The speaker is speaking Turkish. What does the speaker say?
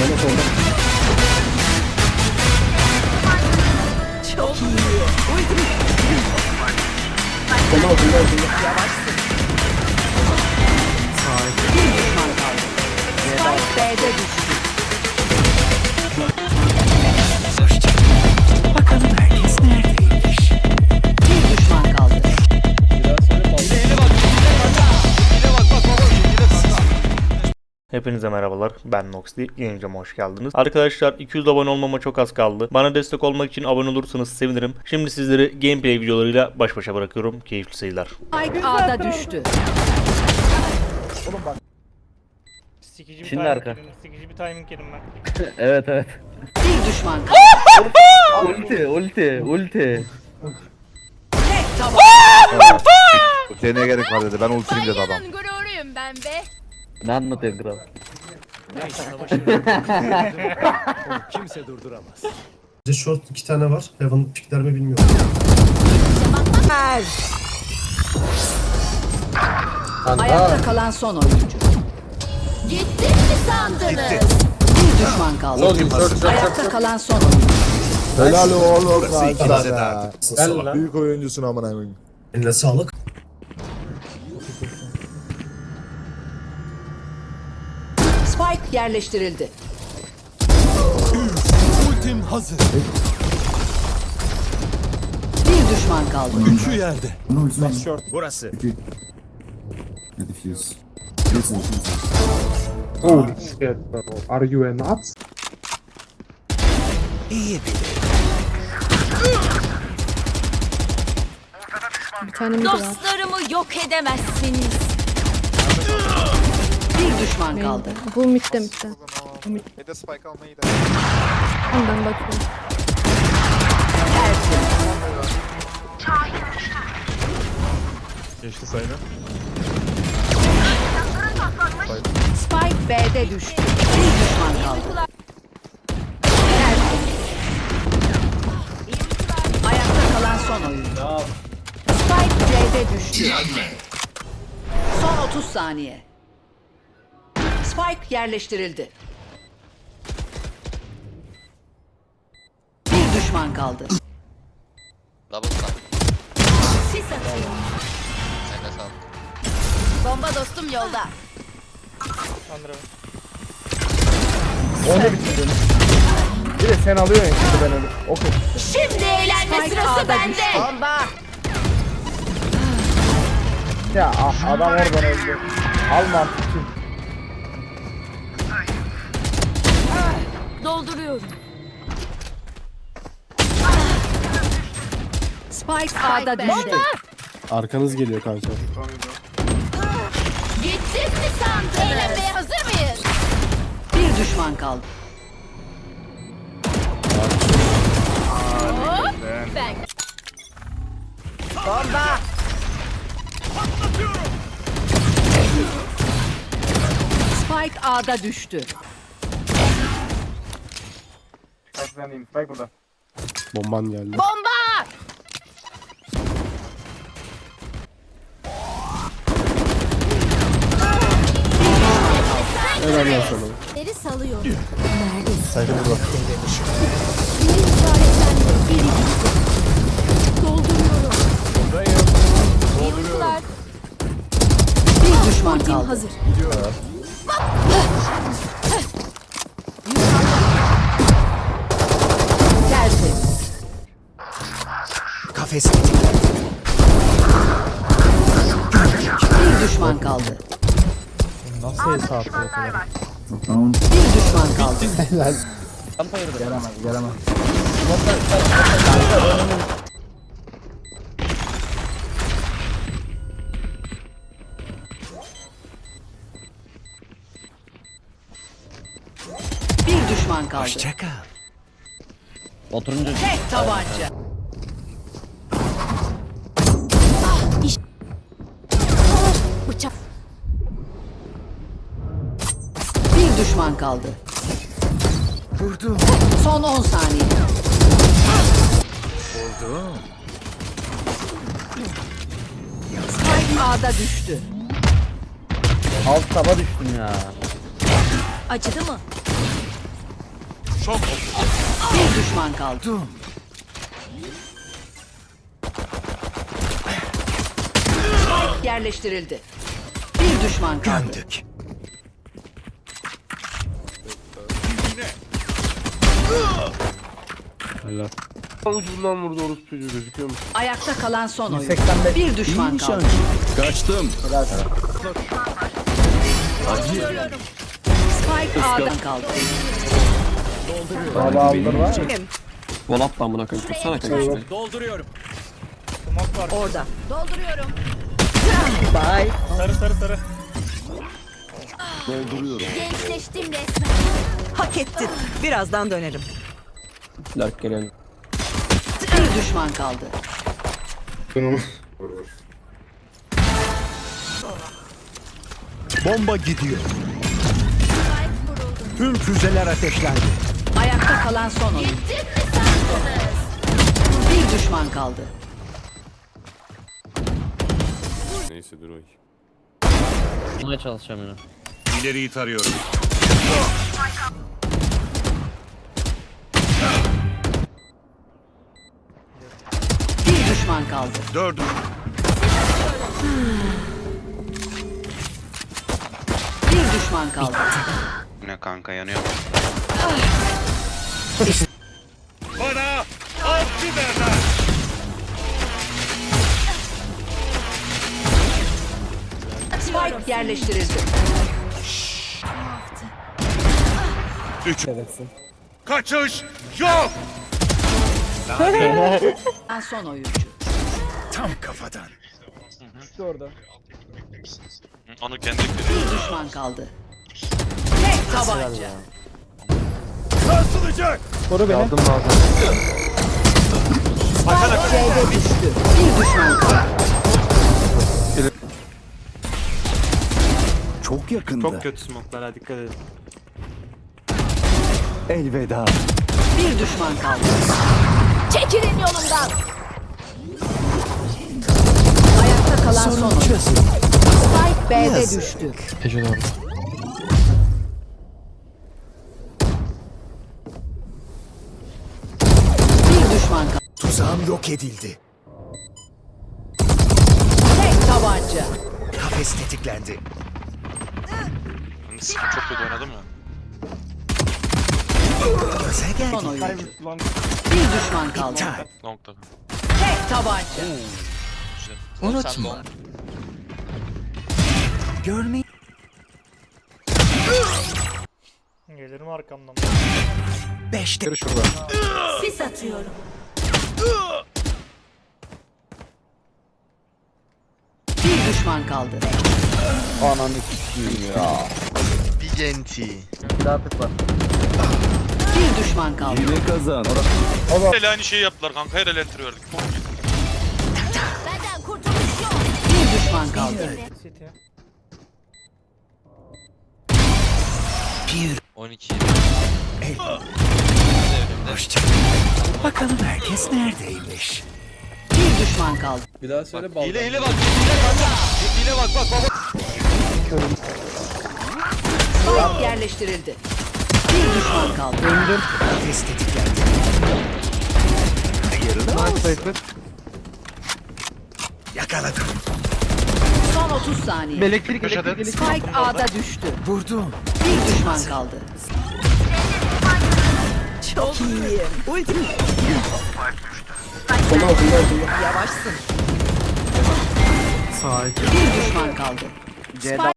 Böyle solda. Çok iyi. Ultim Solda solda solda. bir düşman kaldı. Spike B'de düştü. Hepinize merhabalar. Ben Noxy. Yayıncama hoş geldiniz. Arkadaşlar 200 abone olmama çok az kaldı. Bana destek olmak için abone olursanız sevinirim. Şimdi sizleri gameplay videolarıyla baş başa bırakıyorum. Keyifli seyirler. Spike A'da düştü. Sikici bir Şimdi timing arka. Sikici bir timing yedim ben. evet evet. Bir düşman kaldı. ulti ulti ulti. Tek taban. Ultiye gerek var dedi. Ben ultiyim dedi adam. Aynen gururuyum ben be. Ne anlatıyorsun kral? Bize short iki tane var. Heaven pikler mi bilmiyorum. Ayakta kalan son oyuncu. Gittik mi sandınız? Bir düşman kaldı. Ayakta kalan son oyuncu. Helal oğlum kanka Gel ya. Salak. Büyük oyuncusun amına koyayım. Eline sağlık. Spike yerleştirildi. Ultim hazır. Bir düşman kaldı. Şu yerde. Burası. Holy shit, bro. Are you a nuts? İyi biri. Dostlarımı yok edemezsiniz. Bir düşman kaldı. Bu mitte mitte. Bir de spike almayı da. Ondan bakıyorum. Geçti sayını. Spike B'de düştü. Bir düşman kaldı. Ayakta kalan son oyuncu. Spike C'de düştü. Son 30 saniye. Spike yerleştirildi. Bir düşman kaldı. Double. Sis atıyorum. Eline sağlık. Bomba dostum yolda. Onu bitirdim. Bir de sen alıyorsun ya şimdi ben öyle. Okey. Şimdi eğlenme Spike sırası bende. düştü. Ya ah, adam oradan öldü. Alma artık Dolduruyorum. Spike A'da düştü. Arkanız geliyor kanka. Gittik mi sandınız? Eğlenmeye hazır mıyız? Bir düşman kaldı. Hop. Ben. Spike A'da düştü. Bomban geldi. Bomba. Helal lan sana. Deri salıyor. Saygı burada. Biri işaretlendi. Biri gitti. Dolduruyorum. İyi uykular. Bir düşman kaldı. hazır. Tertemiz. Kafes Bir düşman kaldı. Nasıl hesap yapıyorsun? Bir düşman kaldı. Rampa yürüdü. Gelemez gelemez. Bir düşman kaldı. Hoşçakal. Oturunca Tek tabanca. Düşman kaldı. Vurdum. Son 10 saniye. Vurdum. Spike A'da düştü. alt taba düştüm ya. Acıdı mı? Bir düşman kaldı. Spike yerleştirildi. Bir düşman kaldı. Gömdük. Ucundan vurdu orospu çocuğu gözüküyor mu? Ayakta kalan son oyun. 85. Bir düşman kaldı. Kaçtım. Spike A'dan kaldı. Baba aldırma. Vol at lan buna koyayım. Kursana kanka. Dolduruyorum. Orada. Dolduruyorum. Sarı sarı sarı. Gençleştim resmen. Hak ettin. Birazdan dönerim. Lurk geliyor. Bir düşman kaldı. Bomba gidiyor. Tüm füzeler ateşlendi. Ayakta kalan son oyun. Bir düşman kaldı. Neyse dur oy. Bulmaya çalışacağım yine. İleriyi tarıyorum. Bir düşman kaldı. Dördüm. Bir düşman kaldı. Ne kanka yanıyor. Bana avcı derler. Spike yerleştirildi. Kaçış yok. Ben son oyuncu. Tam kafadan. Orada. Onu kendi Bir düşman kaldı. Tek tabanca. Sarsılacak. Koru beni. Spike C'de düştü. Bir düşman kaldı. Çok yakında. Çok kötü smoke'lara dikkat edin. Elveda. Bir düşman kaldı. Çekilin yolumdan. Ayakta kalan son. Çözün. Spike B'de düştü. Bir düşman kaldı. Tuzağım yok edildi. Tek tabanca. Kafes tetiklendi. Çok kötü oynadım ya. Göze Son geldi. oyuncu. Bir düşman kaldı. Long'da. Tek tabanca. Unutma. Görmeyi Gelirim arkamdan. beşte. Sis atıyorum. Bir düşman kaldı. Ananı s**eyim ya. Daha tık var. Bir düşman kaldı. Yine kazan. Hele aynı şeyi yaptılar kanka. Her ele entry verdik. Benden kurtuluş yok. Bir düşman kaldı. 12. Hoşça Bakalım herkes neredeymiş. Bir düşman kaldı. Bir daha söyle bal. Hile hile bak. Hile kanka. Hile bak bak bak. Spike yerleştirildi. Bir düşman kaldı. Kafes tetiklendi. Yarını al. Yakaladım. Son 30 saniye. Elektrik elektrik elektrik. Spike A'da düştü. Vurdum. Bir düşman kaldı. Çok iyi. Ultim. Yavaşsın. Sağ Bir düşman kaldı. C'de